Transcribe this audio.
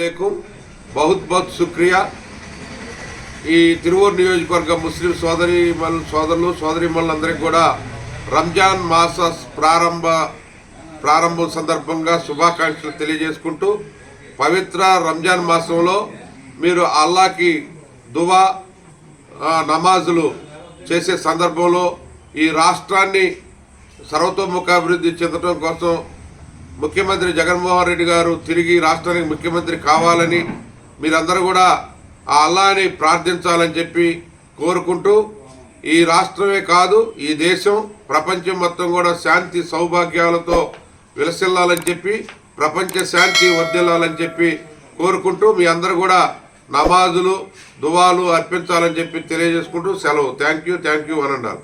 బహుత్ బహుత్ శుక్రియా ఈ తిరువూరు నియోజకవర్గ ముస్లిం సోదరి సోదరులు సోదరిమణులందరికీ కూడా రంజాన్ మాస ప్రారంభ ప్రారంభం సందర్భంగా శుభాకాంక్షలు తెలియజేసుకుంటూ పవిత్ర రంజాన్ మాసంలో మీరు అల్లాకి దువా నమాజులు చేసే సందర్భంలో ఈ రాష్ట్రాన్ని సర్వతోముఖాభివృద్ధి చెందడం కోసం ముఖ్యమంత్రి జగన్మోహన్ రెడ్డి గారు తిరిగి రాష్ట్రానికి ముఖ్యమంత్రి కావాలని మీరందరూ కూడా ఆ అల్లాని ప్రార్థించాలని చెప్పి కోరుకుంటూ ఈ రాష్ట్రమే కాదు ఈ దేశం ప్రపంచం మొత్తం కూడా శాంతి సౌభాగ్యాలతో విలసిల్లాలని చెప్పి ప్రపంచ శాంతి వర్దిల్లాలని చెప్పి కోరుకుంటూ మీ అందరూ కూడా నమాజులు దువాలు అర్పించాలని చెప్పి తెలియజేసుకుంటూ సెలవు. Thank you thank you అనండాలి